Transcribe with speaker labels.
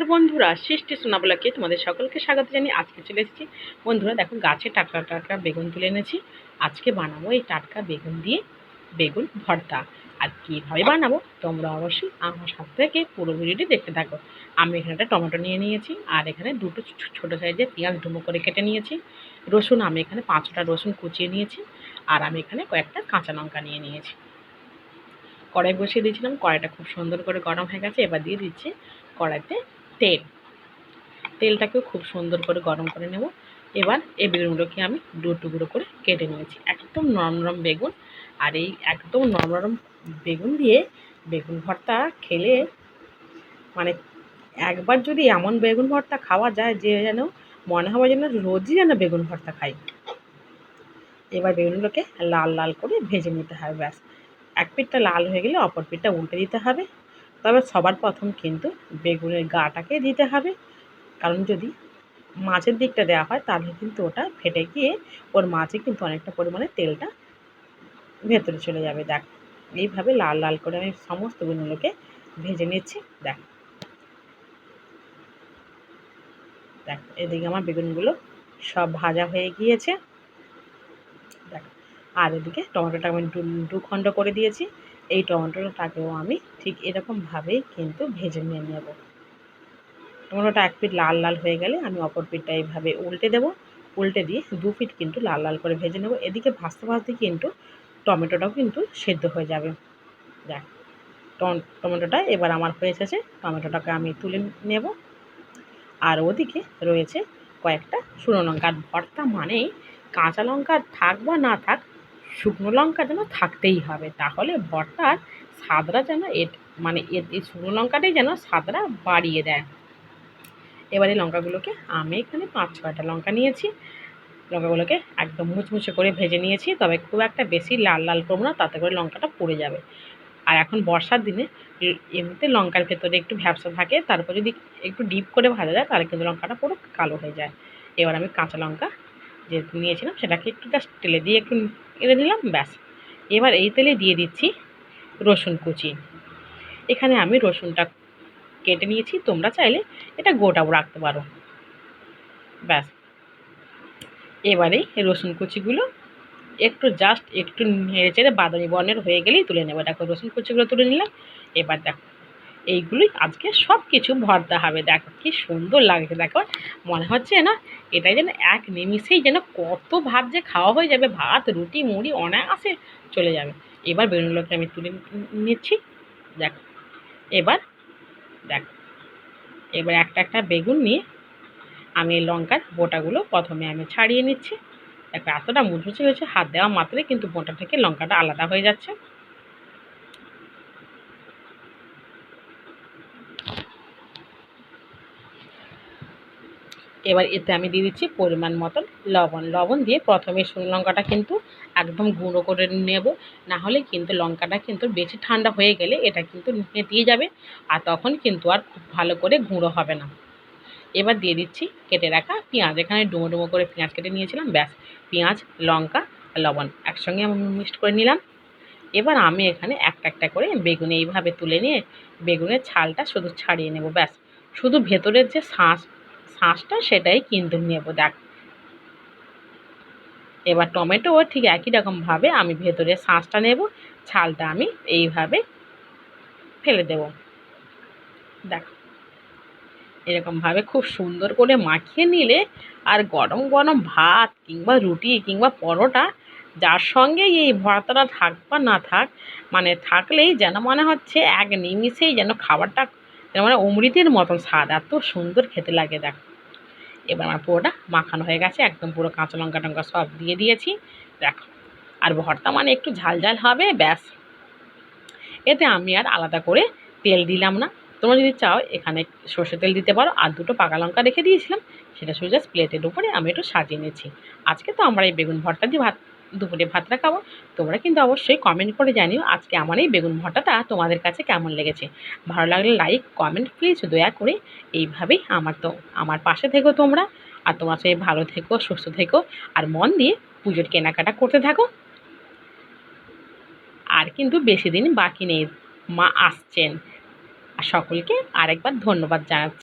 Speaker 1: নমস্কার বন্ধুরা, সৃষ্টি সোনাবলাকে তোমাদের সকলকে স্বাগত জানিয়ে আজকে চলে এসেছি। বন্ধুরা, দেখো গাছে টাটকা টাটকা বেগুন তুলে এনেছি। আজকে বানাবো এই টাটকা বেগুন দিয়ে বেগুন ভর্তা। আর কীভাবে বানাবো তোমরা অবশ্যই আমার সাথে থেকে পুরো ভিডিওটি দেখতে থাকো। আমি এখানে একটা টমেটো নিয়ে নিয়েছি, আর এখানে দুটো ছোটো সাইজের পেঁয়াজ ডুমো করে কেটে নিয়েছি। রসুন, আমি এখানে পাঁচটা রসুন কুচিয়ে নিয়েছি, আর আমি এখানে কয়েকটা কাঁচা লঙ্কা নিয়ে নিয়েছি। কড়াই বসিয়ে দিয়েছিলাম, কড়াইটা খুব সুন্দর করে গরম হয়ে গেছে, এবার দিয়ে দিচ্ছি কড়াইতে তেল। তেলটাকেও খুব সুন্দর করে গরম করে নেব। এবার এই বেগুনগুলোকে আমি দু টুকরো করে কেটে নিয়েছি। একদম নরম নরম বেগুন। আর এই একদম নরম নরম বেগুন দিয়ে বেগুন ভর্তা খেলে মানে একবার যদি এমন বেগুন ভর্তা খাওয়া যায় যে যেন মনে হবে যেন রোজই যেন বেগুন ভর্তা খাই। এবার বেগুনগুলোকে লাল লাল করে ভেজে নিতে হবে। ব্যাস। এক পিঠটা লাল হয়ে গেলে অপর পিঠটা উল্টে দিতে হবে। তবে সবার প্রথম কিন্তু বেগুনের গাটাকে দিতে হবে। কারণ যদি মাছের দিকটা দেওয়া হয়, তাহলে কিন্তু ওটা ফেটে গিয়ে ওর মাছে কিন্তু অনেকটা পরিমাণে তেলটা ভেতরে চলে যাবে। দেখ, এইভাবে লাল লাল করে আমি সমস্ত বেগুনগুলোকে ভেজে নিচ্ছি। দেখ। দেখ, এদিকে আমার বেগুনগুলো সব ভাজা হয়ে গিয়েছে। আর এদিকে টমেটোটা আমি দু খণ্ড করে দিয়েছি। এই টমেটোটাকেও আমি ঠিক এরকমভাবেই কিন্তু ভেজে নিয়ে নেব। টমেটোটা এক পিঠ লাল লাল হয়ে গেলে আমি অপর পিঠটা এইভাবে উল্টে দেবো। উল্টে দিয়ে দু পিঠ কিন্তু লাল লাল করে ভেজে নেব। এদিকে ভাজতে ভাজতে কিন্তু টমেটোটাও কিন্তু সেদ্ধ হয়ে যাবে। দেখ টমেটোটা এবার আমার হয়ে এসেছে। টমেটোটাকে আমি তুলে নেব। আর ওদিকে রয়েছে কয়েকটা শুকনো লঙ্কা ভর্তা মানেই কাঁচা লঙ্কা থাক বা না থাক শুকনো লঙ্কা যেন থাকতেই হবে। তাহলে ভর্তার স্বাদটা যেন এট মানে এই শুকনো লঙ্কাটাই যেন স্বাদটা বাড়িয়ে দেয়। এবারে লঙ্কাগুলোকে আমি এখানে পাঁচ ছয়টা লঙ্কা নিয়েছি। লঙ্কাগুলোকে একদম মুচমুচে করে ভেজে নিয়েছি। তবে খুব একটা বেশি লাল লাল করব না, তাতে করে লঙ্কাটা পুড়ে যাবে। আর এখন বর্ষার দিনে এমনিতে লঙ্কার ভেতরে একটু ভ্যাবসা থাকে তারপর যদি একটু ডিপ করে ভাজা যায়, তাহলে কিন্তু লঙ্কাটা পুরো কালো হয়ে যায়। এবার আমি কাঁচা লঙ্কা যে নিয়েছিলাম সেটাকে একটু জাস্ট তেলে দিয়ে একটু এড়ে দিলাম, ব্যাস। এবার এই তেলে দিয়ে দিচ্ছি রসুন কুচি। এখানে আমি রসুনটা কেটে নিয়েছি, তোমরা চাইলে এটা গোটাও রাখতে পারো। ব্যাস। এবারে রসুন কুচিগুলো একটু জাস্ট একটু নেড়ে চেড়ে বাদামি বর্ণের হয়ে গেলেই তুলে নেব। দেখো রসুন কুচিগুলো তুলে নিলাম, এবার দেখো। এইগুলোই আজকে সব কিছু ভর্তা হবে। দেখো, কি সুন্দর লাগছে। দেখো, মনে হচ্ছে না এটাই যেন এক নিমিষেই যেন কত ভাত যে খাওয়া হয়ে যাবে। ভাত, রুটি, মুড়ি, অনায়াসে চলে যাবে। এবার বেগুনগুলোকে আমি তুলে নিচ্ছি। দেখো, এবার দেখো, এবার একটা একটা বেগুন নিয়ে আমি এই লঙ্কার বোটাগুলো প্রথমে আমি ছাড়িয়ে নিচ্ছি। দেখো, এতটা মুচমুচে হয়েছে, হাত দেওয়া মাত্রই কিন্তু বোটা থেকে লঙ্কাটা আলাদা হয়ে যাচ্ছে। এবার এতে আমি দিয়ে দিচ্ছি পরিমাণ মতন লবণ। লবণ দিয়ে প্রথমে শুকনো লঙ্কাটা কিন্তু একদম গুঁড়ো করে নেব। না হলে কিন্তু লঙ্কাটা কিন্তু বেশি ঠান্ডা হয়ে গেলে এটা কিন্তু নেতিয়ে যাবে আর তখন কিন্তু আর খুব ভালো করে গুঁড়ো হবে না। এবার দিয়ে দিচ্ছি কেটে রাখা পেঁয়াজ। এখানে ডুমো ডুমো করে পেঁয়াজ কেটে নিয়েছিলাম, ব্যাস। পেঁয়াজ, লঙ্কা, লবণ একসঙ্গে আমি মিক্সড করে নিলাম। এবার আমি এখানে একটা একটা করে বেগুনে এইভাবে তুলে নিয়ে বেগুনের ছালটা শুধু ছাড়িয়ে নেব, ব্যাস। শুধু ভেতরের যে শাঁস শাঁসটা সেটাই কিন্তু নেব, দেখ। এবার টমেটো ঠিক একই রকমভাবে আমি ভেতরে শাঁসটা নেব, ছালটা আমি এইভাবে ফেলে দেব। দেখ এরকমভাবে খুব সুন্দর করে মাখিয়ে নিলে আর গরম গরম ভাত কিংবা রুটি কিংবা পরোটা যার সঙ্গে এই ভর্তাটা থাক বা না থাক মানে থাকলেই যেন মনে হচ্ছে এক নিমিষেই যেন খাবারটা, যেন মানে অমৃতের মতন স্বাদ, এত সুন্দর খেতে লাগে, দেখ। এবার আমার পুরোটা মাখানো হয়ে গেছে, একদম পুরো কাঁচা লঙ্কা টঙ্কা সব দিয়ে দিয়েছি। দেখো, আর ভর্তা মানে একটু ঝাল ঝাল হবে, ব্যাস। এতে আমি আর আলাদা করে তেল দিলাম না। তোমরা যদি চাও, এখানে সর্ষে তেল দিতে পারো, আর দুটো পাকা লঙ্কা রেখে দিয়েছিলাম, সেটা শুধু প্লেটের উপরে আমি একটু সাজিয়ে নিয়েছি। আজকে তো আমরা এই বেগুন ভর্তা দিয়ে ভাত দুপুরে ভাতটা খাব তোমরা কিন্তু অবশ্যই কমেন্ট করে জানিও আজকে আমার এই বেগুন ভর্তাটা তোমাদের কাছে কেমন লেগেছে। ভালো লাগলে লাইক কমেন্ট প্লিজ দয়া করে এইভাবেই আমার তো, আমার পাশে থেকো তোমরা। আর তোমার সবাই ভালো থেকো, সুস্থ থেকো, আর মন দিয়ে পুজোর কেনাকাটা করতে থাকো। আর কিন্তু বেশি দিন বাকি নেই, মা আসছেন। আর সকলকে আরেকবার ধন্যবাদ জানাচ্ছি।